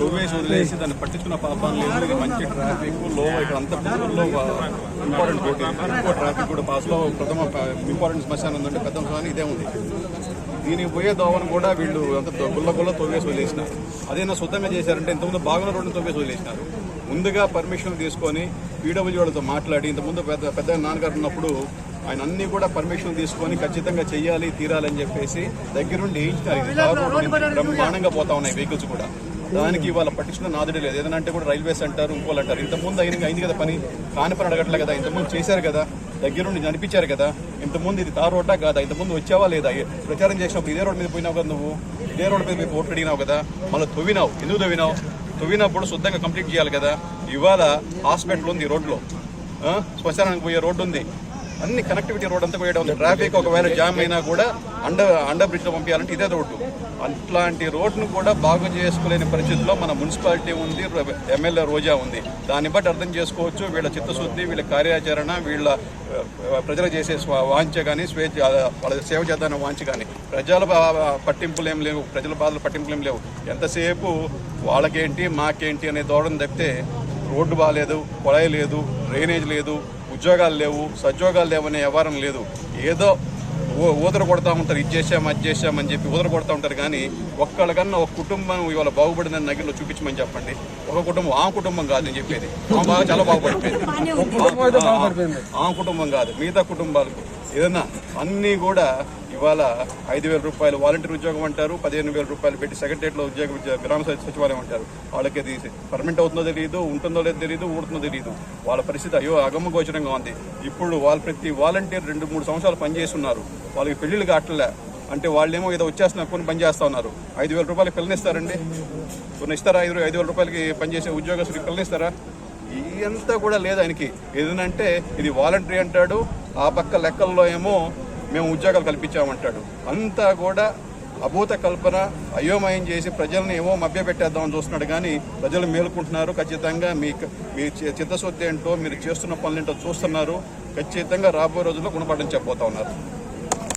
తొవ్వేసి వదిలేసి దాన్ని పట్టించుకున్న పాపం లేదు. మంచి ట్రాఫిక్లో ఇక్కడ అంత లో ఇంపార్టెంట్ రోడ్ ఎక్కువ ట్రాఫిక్ కూడా పాస్లో ప్రథమ ఇంపార్టెంట్ శ్మశానం ఉందంటే పెద్ద శ్మశానం ఇదే ఉంది. దీనికి పోయే దోవను కూడా వీళ్ళు అంత గుల్ల గుల్ల తొవ్వేసి వదిలేసినారు. అదేనా శుద్ధంగా చేశారంటే ఇంతకుముందు బాగున్న రోడ్డు తొవ్వేసి వదిలేసినారు. ముందుగా పర్మిషన్ తీసుకొని పీడబ్ల్యూ వాళ్ళతో మాట్లాడి ఇంతకుముందు పెద్ద పెద్ద నాన్నగారు ఉన్నప్పుడు ఆయన అన్ని కూడా పర్మిషన్ తీసుకొని ఖచ్చితంగా చెయ్యాలి తీరాలని చెప్పేసి దగ్గరుండి రోడ్డు బ్రహ్మాండంగా పోతా ఉన్నాయి వెహికల్స్ కూడా. దానికి ఇవాళ పట్టించిన నాదుడే లేదు. ఏదైనా అంటే కూడా రైల్వేస్ అంటారు ఇంకోళ్ళు అంటారు. ఇంతకుముందు అయింది అయింది కదా పని. కాని పని అడగట్లే కదా. ఇంతకుముందు చేశారు కదా. దగ్గరుండి నడిపించారు కదా. ఇంతకుముందు ఇది తార్ రోడ్డా కాదా? ఇంతకుముందు వచ్చావా లేదా? ప్రచారం చేసినప్పుడు ఇదే రోడ్ మీద పోయినావు కదా నువ్వు? ఇదే రోడ్ మీద ఓట్లు అడిగినావు కదా. మళ్ళీ తవ్వినావు. ఎందుకు తవ్వినావు? తవ్వినప్పుడు శుద్ధంగా కంప్లీట్ చేయాలి కదా. ఇవాళ హాస్పిటల్ ఉంది రోడ్లో? శ్మశానానికి పోయే రోడ్డు ఉంది. అన్ని కనెక్టివిటీ రోడ్ అంతా పోయడం ట్రాఫిక్ ఒకవేళ జామ్ అయినా కూడా అండర్ అండర్ బ్రిడ్జ్లో పంపించాలంటే ఇదే రోడ్డు అట్లాంటి రోడ్డును కూడా బాగు చేసుకోలేని పరిస్థితిలో మన మున్సిపాలిటీ ఉంది ఎమ్మెల్యే రోజా ఉంది. దాన్ని బట్టి అర్థం చేసుకోవచ్చు. వీళ్ళ చిత్తశుద్ధి వీళ్ళ కార్యాచరణ వీళ్ళ ప్రజలు చేసే స్వ- వాంఛ కానీ స్వేచ్ఛ వాళ్ళ సేవ చేద్దాన వాంఛ కానీ ప్రజల పట్టింపులు ఏం లేవు. ప్రజల బాధలు పట్టింపులు ఏం లేవు. ఎంతసేపు వాళ్ళకేంటి మాకేంటి అనే దూరం తప్పితే రోడ్డు బాగాలేదు కొళాయి లేదు డ్రైనేజ్ లేదు ఉద్యోగాలు లేవు సద్యోగాలు లేవనే వ్యవహారం లేదు. ఏదో ఊదర కొడతా ఉంటారు ఇది చేసాం అది చేసామని చెప్పి ఊదర కొడతా ఉంటారు కానీ ఒక్కళ్ళకన్నా ఒక కుటుంబం ఇవాళ బాగుపడిందని నగిరిలో చూపించమని చెప్పండి. ఒక కుటుంబం ఆ కుటుంబం కాదు నేను చెప్పేది. ఆ బాగా చాలా బాగుపడిపోయింది. ఆ కుటుంబం కాదు మిగతా కుటుంబాలకు ఏదన్నా అన్నీ కూడా ఇవాళ ఐదు వేల రూపాయలు వాలంటీర్ ఉద్యోగం అంటారు పదిహేను వేల రూపాయలు పెట్టి సెక్రటరియట్లో ఉద్యోగం ఉద్యోగ- గ్రామ సచివాలయం అంటారు. వాళ్ళకి అది పర్మనెంట్ అవుతుందో తెలియదు ఉంటుందో లేదో తెలియదు ఊడుతుందో తెలియదు వాళ్ళ పరిస్థితి అయ్యో అగమగోచరంగా ఉంది. ఇప్పుడు వాళ్ళు ప్రతి వాలంటీర్ రెండు మూడు సంవత్సరాలు పనిచేస్తున్నారు. వాళ్ళకి పెళ్ళిళ్ళు కావట్లే. అంటే వాళ్ళేమో ఏదో వచ్చేస్తున్నారు కొన్ని పని చేస్తా ఉన్నారు. ఐదు వేల రూపాయలకి పిల్లనిస్తారండి కొన్ని ఇస్తారా? ఐదు ఐదు వేల రూపాయలకి పనిచేసే ఉద్యోగస్తుడికి పిల్లనిస్తారా ఇదంతా కూడా లేదు ఆయనకి. ఏదంటే ఇది వాలంటరీ అంటాడు ఆ పక్క లెక్కల్లో ఏమో మేము ఉద్యోగాలు కల్పించామంటాడు. అంతా కూడా అభూత కల్పన అయోమయం చేసి ప్రజల్ని ఏమో మభ్యపెట్టేద్దామని చూస్తున్నాడు కానీ ప్రజలు మేలుకుంటున్నారు. ఖచ్చితంగా మీ మీ చిత్తశుద్ధి ఏంటో మీరు చేస్తున్న పనులేంటో చూస్తున్నారు. ఖచ్చితంగా రాబోయే రోజుల్లో గుణపడని చెప్పబోతా ఉన్నారు.